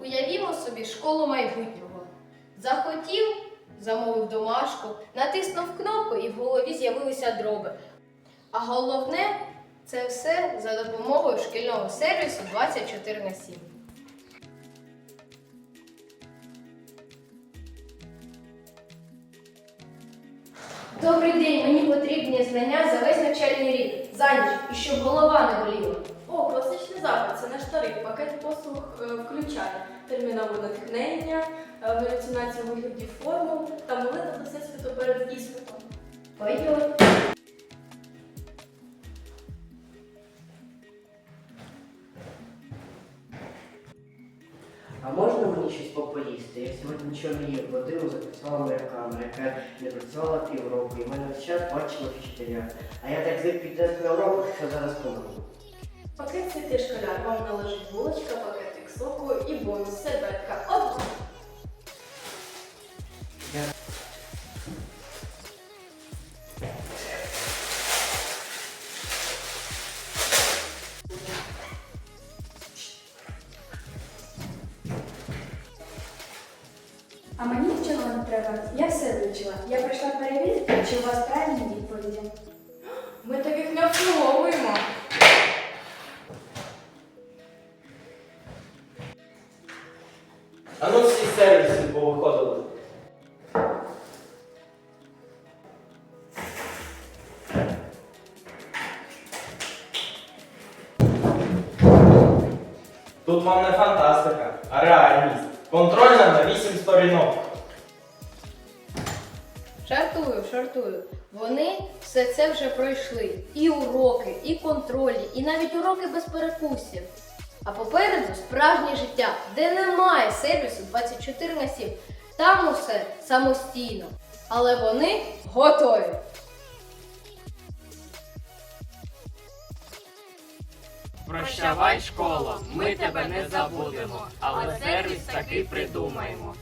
Уявімо собі школу майбутнього. Захотів, замовив домашку, натиснув кнопку і в голові з'явилися дроби. А головне це все за допомогою шкільного сервісу 24 на 7. Добрий день, мені потрібні знання за весь навчальний рік. За ніч, і щоб голова не боліла. О, класичний запит. Пакет послуг е, включає термінове натхнення, е, галюцинацію виглядів формул та молитва до всесвіту перед іспитом. Пойдет. А можна мені щось попоїсти? Я сьогодні нічого не їв. Годину записала моя камера, яка не працювала півроку, і мене весь час бачила вчителя. А я так звик піти на урок, що зараз помру. Пакет святий школяр. Вам належить булочка, пакетик соку і бонус серветка. От. А мені нічого не треба. Я все вивчила. Я прийшла перевірити, чи у вас правильні відповіді. А ну всі сервіси повиходили. Тут вам не фантастика, а реальність. Контрольна на 8 сторінок. Жартую, жартую. Вони все це вже пройшли. І уроки, і контролі, і навіть уроки без перекусів. А попереду справжнє життя, де немає сервісу 24 на 7. Там усе самостійно. Але вони готові. Прощавай, школа, ми тебе не забудемо, але сервіс таки придумаємо.